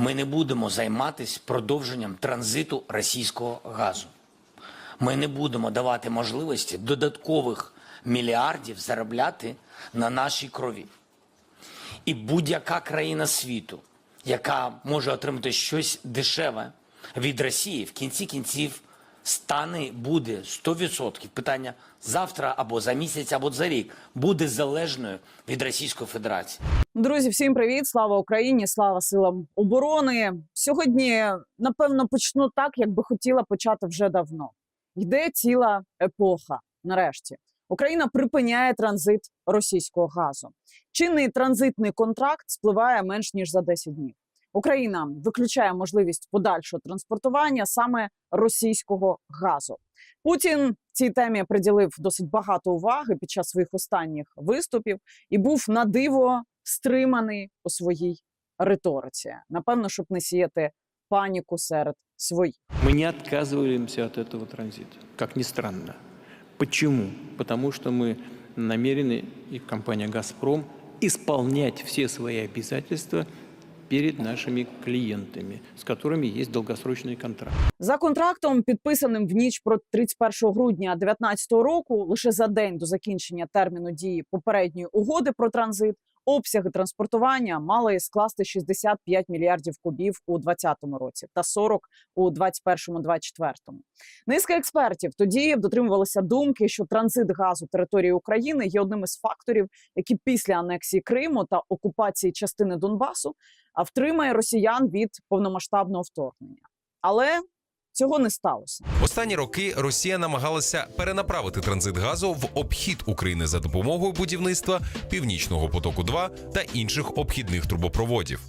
Ми не будемо займатися продовженням транзиту російського газу. Ми не будемо давати можливості додаткових мільярдів заробляти на нашій крові. І будь-яка країна світу, яка може отримати щось дешеве від Росії, в кінці кінців стане буде 100%. Питання завтра або за місяць, або за рік буде залежною від Російської Федерації. Друзі, всім привіт! Слава Україні! Слава силам оборони! Сьогодні напевно почну так, як би хотіла почати вже давно. Йде ціла епоха. Нарешті Україна припиняє транзит російського газу. Чинний транзитний контракт спливає менш ніж за 10 днів. Україна виключає можливість подальшого транспортування саме російського газу. Путін цій темі приділив досить багато уваги під час своїх останніх виступів і був на диво стриманий у своїй риториці. Напевно, щоб не сіяти паніку серед своїх. Мы не отказываемся от этого транзита, как ни странно. Почему? Потому что мы намерены, и компания «Газпром», исполнять все свои обязательства перед нашими клієнтами, з которыми є довгосрочний контракт. За контрактом, підписаним в ніч про 31 грудня 2019 року, лише за день до закінчення терміну дії попередньої угоди про транзит, обсяги транспортування мали скласти 65 мільярдів кубів у 2020 році та 40 у 2021-2024. Низка експертів тоді дотримувалися думки, що транзит газу території України є одним із факторів, які після анексії Криму та окупації частини Донбасу втримає росіян від повномасштабного вторгнення. Але цього не сталося. Останні роки Росія намагалася перенаправити транзит газу в обхід України за допомогою будівництва Північного потоку 2 та інших обхідних трубопроводів.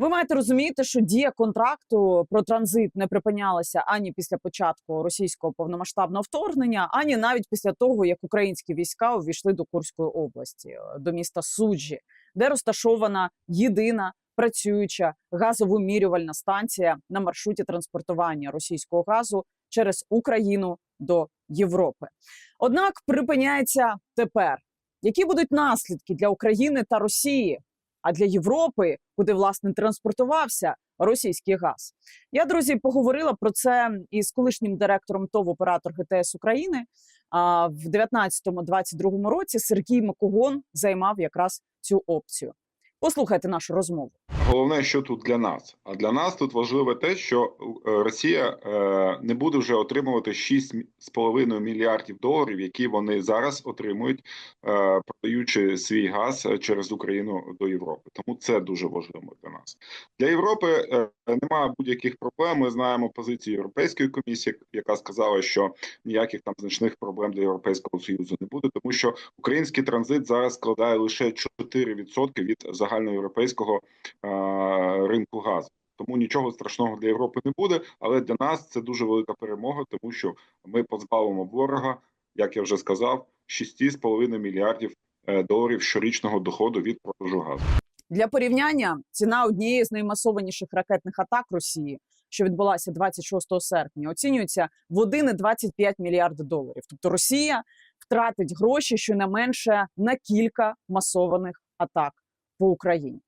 Ви маєте розуміти, що дія контракту про транзит не припинялася ані після початку російського повномасштабного вторгнення, ані навіть після того, як українські війська увійшли до Курської області, до міста Суджі, де розташована єдина працююча газовимірювальна станція на маршруті транспортування російського газу через Україну до Європи. Однак припиняється тепер. Які будуть наслідки для України та Росії? А для Європи, куди власне транспортувався російський газ, я друзі поговорила про це із колишнім директором ТОВ оператор ГТС України. А в 19-22 році Сергій Макогон займав якраз цю опцію. Послухайте нашу розмову. Головне, що тут для нас. А для нас тут важливе те, що е, Росія е, не буде вже отримувати 6,5 мільярдів доларів, які вони зараз отримують, е, продаючи свій газ через Україну до Європи. Тому це дуже важливо для нас. Для Європи немає будь-яких проблем. Ми знаємо позицію Європейської комісії, яка сказала, що ніяких там значних проблем для Європейського союзу не буде, тому що український транзит зараз складає лише 4% від загальноєвропейського ринку газу. Тому нічого страшного для Європи не буде. Але для нас це дуже велика перемога, тому що ми позбавимо ворога, як я вже сказав, 6,5 мільярдів е, доларів щорічного доходу від продажу газу. Для порівняння ціна однієї з наймасованіших ракетних атак Росії, що відбулася 26 серпня, оцінюється в 1,25 мільярда доларів. Тобто Росія втратить гроші щонайменше на кілька масованих атак по Україні.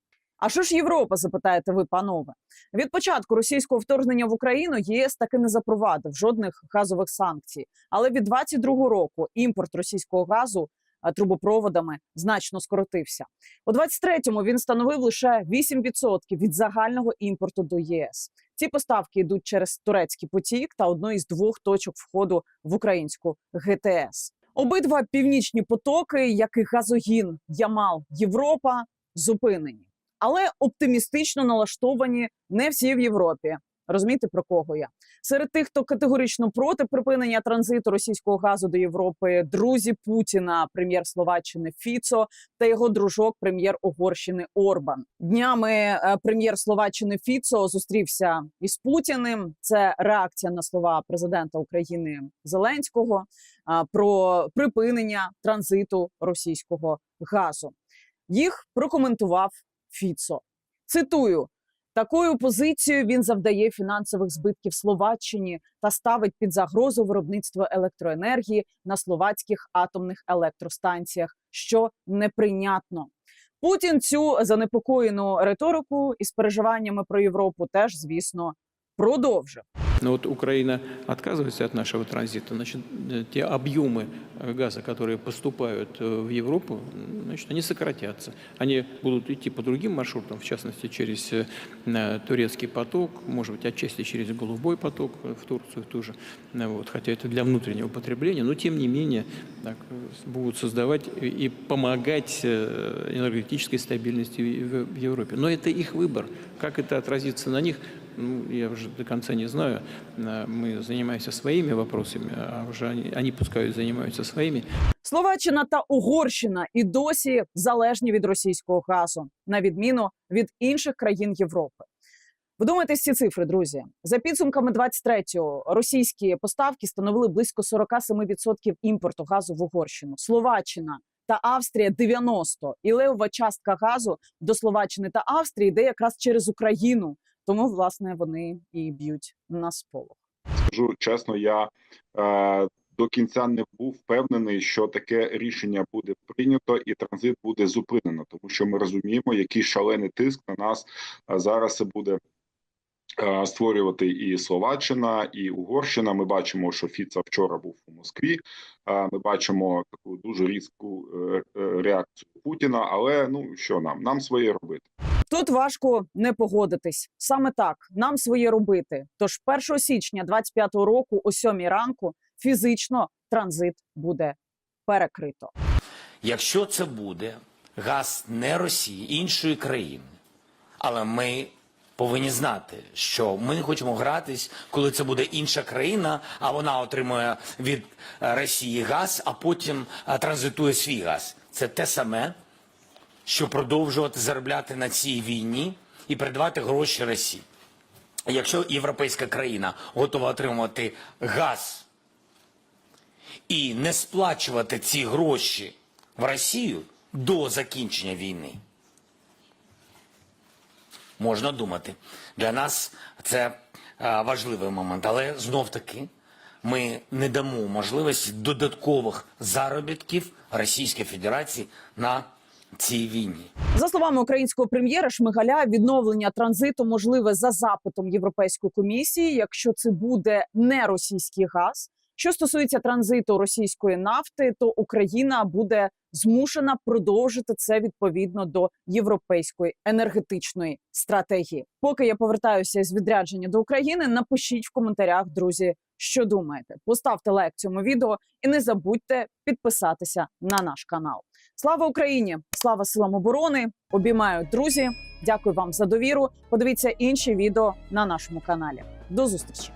А що ж Європа, запитаєте ви, панове? Від початку російського вторгнення в Україну єС таки не запровадив жодних газових санкцій. Але від 22 року імпорт російського газу трубопроводами значно скоротився. У 23-му він становив лише 8% від загального імпорту до ЄС. Ці поставки йдуть через турецький потік та одну із двох точок входу в українську ГТС. Обидва північні потоки, як і газогін Ямал Європа, зупинені, але оптимістично налаштовані не всі в Європі. Розумієте, про кого я серед тих, хто категорично проти припинення транзиту російського газу до Європи, друзі Путіна, прем'єр Словаччини Фіцо та його дружок, прем'єр Угорщини Орбан. Днями е, прем'єр Словаччини Фіцо зустрівся із Путіним. Це реакція на слова президента України Зеленського про припинення транзиту російського газу. Їх прокоментував Фіцо. Цитую. Такою позицією він завдає фінансових збитків Словаччині та ставить під загрозу виробництво електроенергії на словацьких атомних електростанціях, що неприйнятно. Путін цю занепокоєну риторику із переживаннями про Європу теж, звісно, продовжив. Но вот Украина отказывается от нашего транзита, значит, э, те объемы э, газа, которые поступают э, в Европу, значит, они сократятся. Они будут идти по другим маршрутам, в частности, через турецкий поток, может быть, отчасти через голубой поток в Турцию тоже, вот, хотя это для внутреннего потребления, но тем не менее так, будут создавать и помогать энергетической стабильности в Европе. Но это их выбор. Как это отразится на них, ну, я уже до конца не знаю. Э, Мы занимаемся своими вопросами, а уже они, они пускай занимаются своими. Словаччина та Угорщина і досі залежні від російського газу, на відміну від інших країн Європи. Вдумайтесь ці цифри, друзі. За підсумками 23-го російські поставки становили близько 47% імпорту газу в Угорщину. Словаччина та Австрія 90%. І левова частка газу до Словаччини та Австрії йде якраз через Україну. Тому, власне, вони і б'ють на сполох. Скажу чесно, я е, до кінця не був впевнений, що таке рішення буде прийнято і транзит буде зупинено, тому що ми розуміємо, який шалений тиск на нас е, зараз буде. е, Створювати і Словаччина, і Угорщина. Ми бачимо, що Фіца вчора був у Москві. Е, Ми бачимо таку дуже різку реакцію Путіна. Але ну що нам? Нам своє робити. Тут важко не погодитись. Саме так нам своє робити. Тож 1 січня 25-го року, о 7 ранку, фізично транзит буде перекрито. Якщо це буде газ не Росії, іншої країни, але ми повинні знати, що ми не хочемо гратись, коли це буде інша країна, а вона отримує від е, Росії газ, а потім е, транзитує свій газ. Це те саме, що продовжувати заробляти на цій війні і передавати гроші Росії. Якщо європейська країна готова отримувати газ і не сплачувати ці гроші в Росію до закінчення війни. Можна думати. Для нас це е, важливий момент, але знов таки ми не дамо можливості додаткових заробітків Російської Федерації на цій війні. За словами українського прем'єра Шмигаля, відновлення транзиту можливе за запитом Європейської комісії, якщо це буде не російський газ. Що стосується транзиту російської нафти, то Україна буде змушена продовжити це відповідно до європейської енергетичної стратегії. Поки я повертаюся з відрядження до України, напишіть в коментарях, друзі, що думаєте. Поставте лайк цьому відео і не забудьте підписатися на наш канал. Слава Україні! Слава силам оборони! Обіймаю друзі! Дякую вам за довіру. Подивіться інші відео на нашому каналі. До зустрічі!